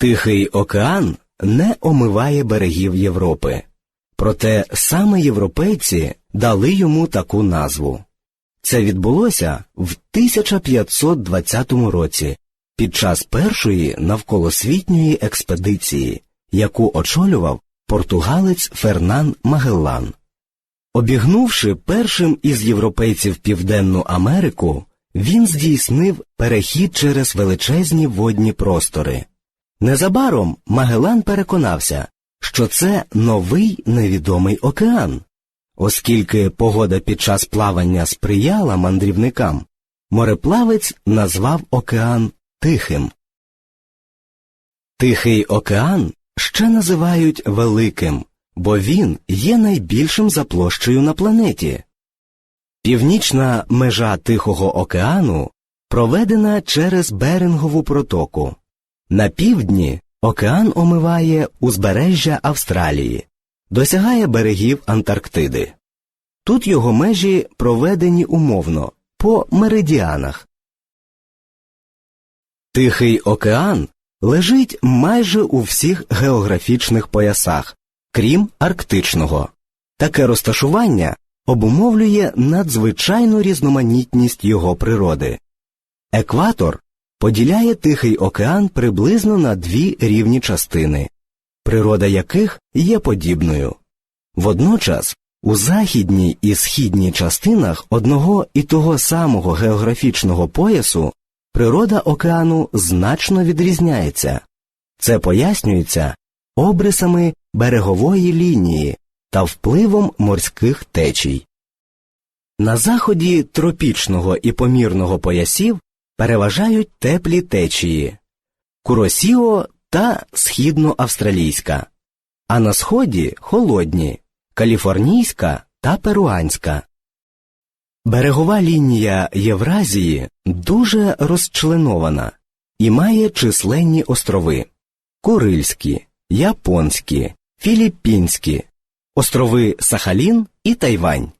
Тихий океан не омиває берегів Європи. Проте саме європейці дали йому таку назву. Це відбулося в 1520 році під час першої навколосвітньої експедиції, яку очолював португалець Фернан Магеллан. Обігнувши першим із європейців Південну Америку, він здійснив перехід через величезні водні простори. Незабаром Магелан переконався, що це новий невідомий океан. Оскільки погода під час плавання сприяла мандрівникам, мореплавець назвав океан Тихим. Тихий океан ще називають Великим, бо він є найбільшим за площею на планеті. Північна межа Тихого океану проведена через Берингову протоку. На півдні океан омиває узбережжя Австралії, досягає берегів Антарктиди. Тут його межі проведені умовно по меридіанах. Тихий океан лежить майже у всіх географічних поясах, крім Арктичного. Таке розташування обумовлює надзвичайну різноманітність його природи. Екватор поділяє Тихий океан приблизно на дві рівні частини, природа яких є подібною. Водночас у західній і східній частинах одного і того самого географічного поясу природа океану значно відрізняється. Це пояснюється обрисами берегової лінії та впливом морських течій. На заході тропічного і помірного поясів переважають теплі течії Куросіо та східноавстралійська, а на сході холодні каліфорнійська та перуанська. Берегова лінія Євразії дуже розчленована і має численні острови Курильські, Японські, Філіппінські, острови Сахалін і Тайвань,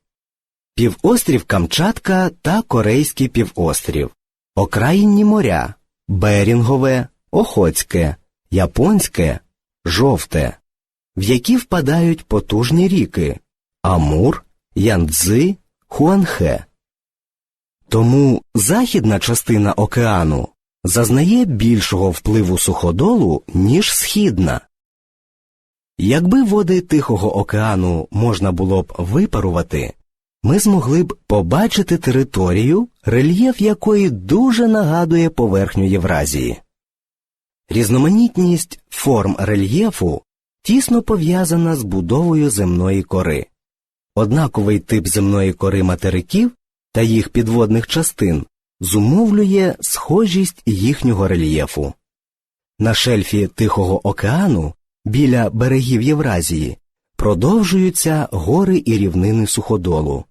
півострів Камчатка та Корейський півострів, окраїнні моря Берінгове, Охотське, Японське, Жовте, в які впадають потужні ріки Амур, Яндзи, Хуанхе. Тому західна частина океану зазнає більшого впливу суходолу, ніж східна. Якби води Тихого океану можна було б випарувати, ми змогли б побачити територію, рельєф якої дуже нагадує поверхню Євразії. Різноманітність форм рельєфу тісно пов'язана з будовою земної кори. Однаковий тип земної кори материків та їх підводних частин зумовлює схожість їхнього рельєфу. На шельфі Тихого океану біля берегів Євразії продовжуються гори і рівнини суходолу,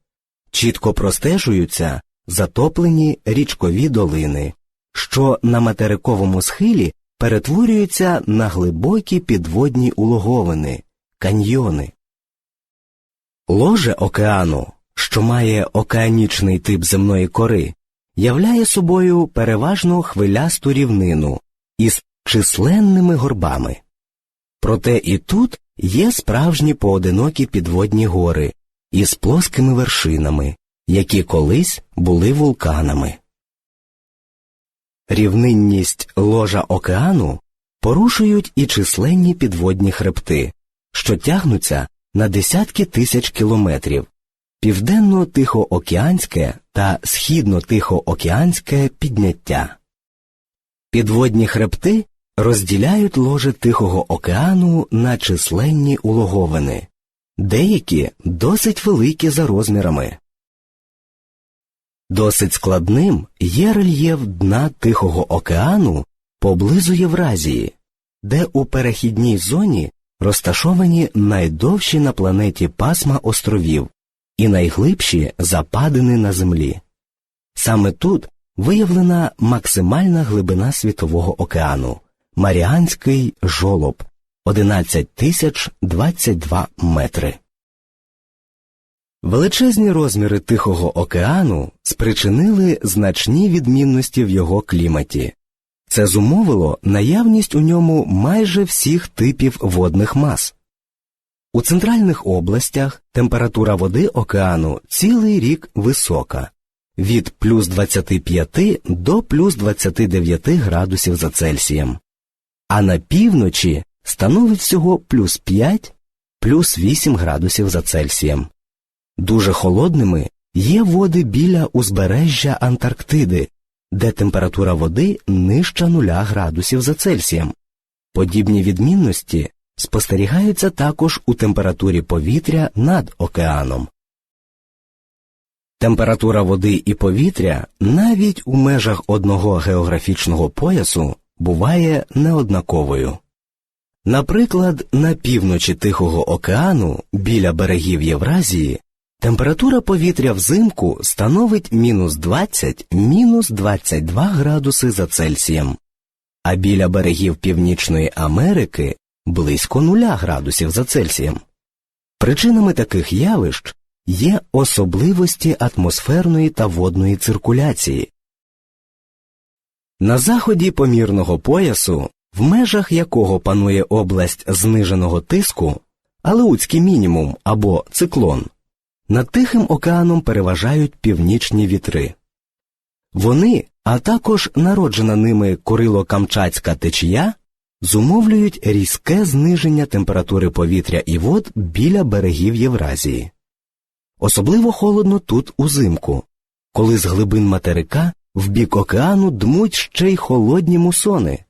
чітко простежуються затоплені річкові долини, що на материковому схилі перетворюються на глибокі підводні улоговини, каньйони. Ложе океану, що має океанічний тип земної кори, являє собою переважно хвилясту рівнину із численними горбами. Проте і тут є справжні поодинокі підводні гори із плоскими вершинами, які колись були вулканами. Рівнинність ложа океану порушують і численні підводні хребти, що тягнуться на десятки тисяч кілометрів, південно-тихоокеанське та східно-тихоокеанське підняття. Підводні хребти розділяють ложе Тихого океану на численні улоговини, деякі досить великі за розмірами. Досить складним є рельєф дна Тихого океану поблизу Євразії, де у перехідній зоні розташовані найдовші на планеті пасма островів і найглибші западини на землі. Саме тут виявлена максимальна глибина Світового океану Маріанський жолоб 11 тисяч 22 метри. Величезні розміри Тихого океану спричинили значні відмінності в його кліматі. Це зумовило наявність у ньому майже всіх типів водних мас. У центральних областях температура води океану цілий рік висока від плюс 25 до плюс 29 градусів за Цельсієм, а на півночі становить всього плюс 5 плюс 8 градусів за Цельсієм. Дуже холодними є води біля узбережжя Антарктиди, де температура води нижча 0 градусів за Цельсієм. Подібні відмінності спостерігаються також у температурі повітря над океаном. Температура води і повітря навіть у межах одного географічного поясу буває неоднаковою. Наприклад, на півночі Тихого океану біля берегів Євразії температура повітря взимку становить мінус 20 мінус 22 градуси за Цельсієм, а біля берегів Північної Америки близько 0 градусів за Цельсієм. Причинами таких явищ є особливості атмосферної та водної циркуляції. На заході помірного поясу, в межах якого панує область зниженого тиску, алеутський мінімум або циклон, над Тихим океаном переважають північні вітри. Вони, а також народжена ними Курило-Камчатська течія, зумовлюють різке зниження температури повітря і вод біля берегів Євразії. Особливо холодно тут узимку, коли з глибин материка в бік океану дмуть ще й холодні мусони.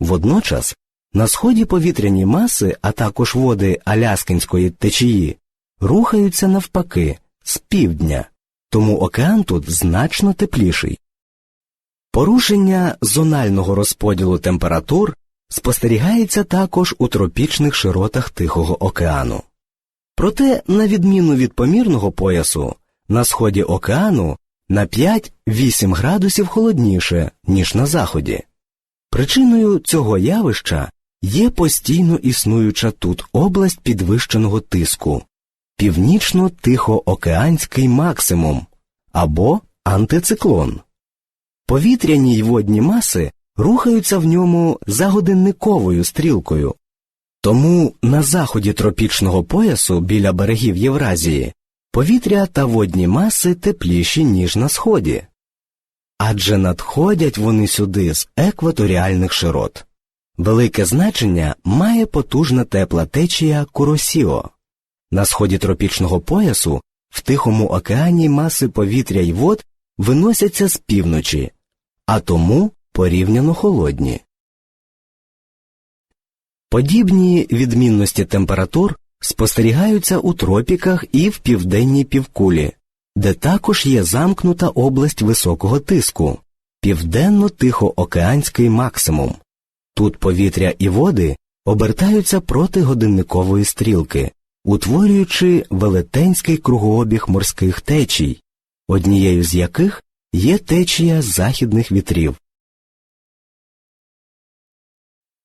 Водночас на сході повітряні маси, а також води Аляскинської течії, рухаються навпаки з півдня, тому океан тут значно тепліший. Порушення зонального розподілу температур спостерігається також у тропічних широтах Тихого океану. Проте, на відміну від помірного поясу, на сході океану на 5-8 градусів холодніше, ніж на заході. Причиною цього явища є постійно існуюча тут область підвищеного тиску, північно-тихоокеанський максимум або антициклон. Повітряні й водні маси рухаються в ньому за годинниковою стрілкою. Тому на заході тропічного поясу біля берегів Євразії повітря та водні маси тепліші, ніж на сході. Адже надходять вони сюди з екваторіальних широт. Велике значення має потужна тепла течія Куросіо. На сході тропічного поясу в Тихому океані маси повітря й вод виносяться з півночі, а тому порівняно холодні. Подібні відмінності температур спостерігаються у тропіках і в південній півкулі, де також є замкнута область високого тиску, південно-тихоокеанський максимум. Тут повітря і води обертаються проти годинникової стрілки, утворюючи велетенський кругообіг морських течій, однією з яких є течія західних вітрів.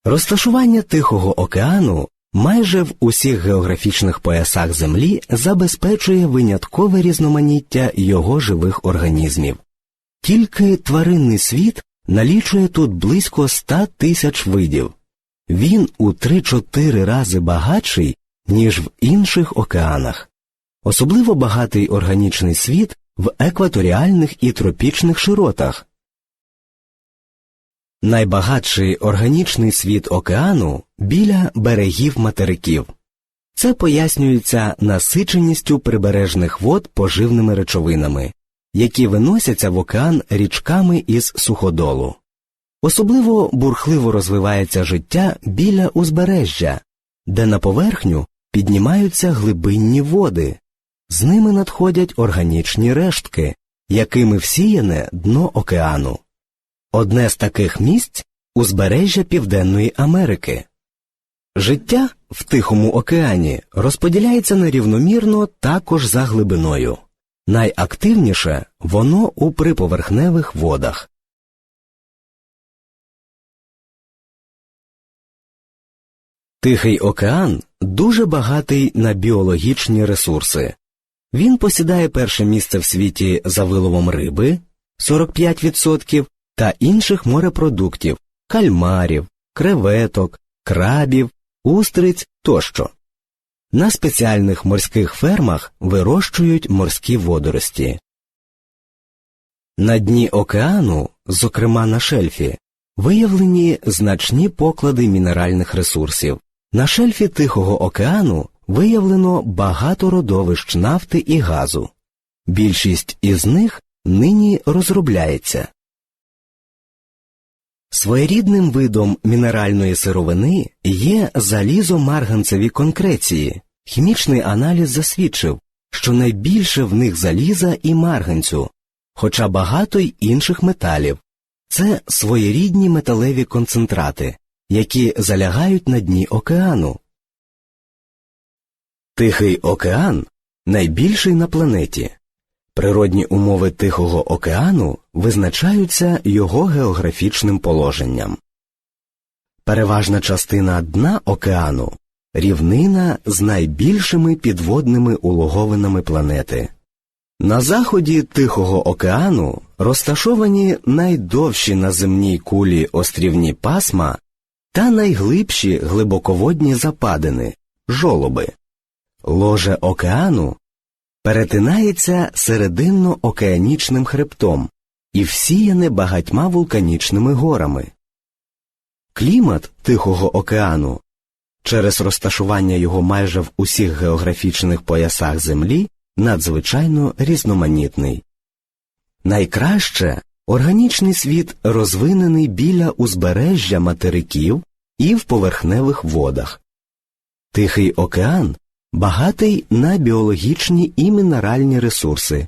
Розташування Тихого океану майже в усіх географічних поясах Землі забезпечує виняткове різноманіття його живих організмів. Тільки тваринний світ налічує тут близько ста тисяч видів. Він у 3-4 рази багатший, ніж в інших океанах. Особливо багатий органічний світ в екваторіальних і тропічних широтах, Найбагатший органічний світ океану біля берегів материків. Це пояснюється насиченістю прибережних вод поживними речовинами, які виносяться в океан річками із суходолу. Особливо бурхливо розвивається життя біля узбережжя, де на поверхню піднімаються глибинні води, з ними надходять органічні рештки, якими всіяне дно океану. Одне з таких місць узбережжя Південної Америки. Життя в Тихому океані розподіляється нерівномірно також за глибиною. Найактивніше воно у приповерхневих водах. Тихий океан дуже багатий на біологічні ресурси. Він посідає перше місце в світі за виловом риби 45%, та інших морепродуктів кальмарів, креветок, крабів, устриць тощо. На спеціальних морських фермах вирощують морські водорості. На дні океану, зокрема на шельфі, виявлені значні поклади мінеральних ресурсів. На шельфі Тихого океану виявлено багато родовищ нафти і газу. Більшість із них нині розробляється. Своєрідним видом мінеральної сировини є залізо-марганцеві конкреції. Хімічний аналіз засвідчив, що найбільше в них заліза і марганцю, хоча багато й інших металів. Це своєрідні металеві концентрати, які залягають на дні океану. Тихий океан найбільший на планеті. Природні умови Тихого океану визначаються його географічним положенням. Переважна частина дна океану рівнина з найбільшими підводними улоговинами планети. На заході Тихого океану розташовані найдовші на земній кулі острівні пасма та найглибші глибоководні западини жолоби. Ложе океану перетинається серединно-океанічним хребтом і всіяне багатьма вулканічними горами. Клімат Тихого океану через розташування його майже в усіх географічних поясах Землі надзвичайно різноманітний. Найкраще органічний світ розвинений біля узбережжя материків і в поверхневих водах. Тихий океан багатий на біологічні і мінеральні ресурси,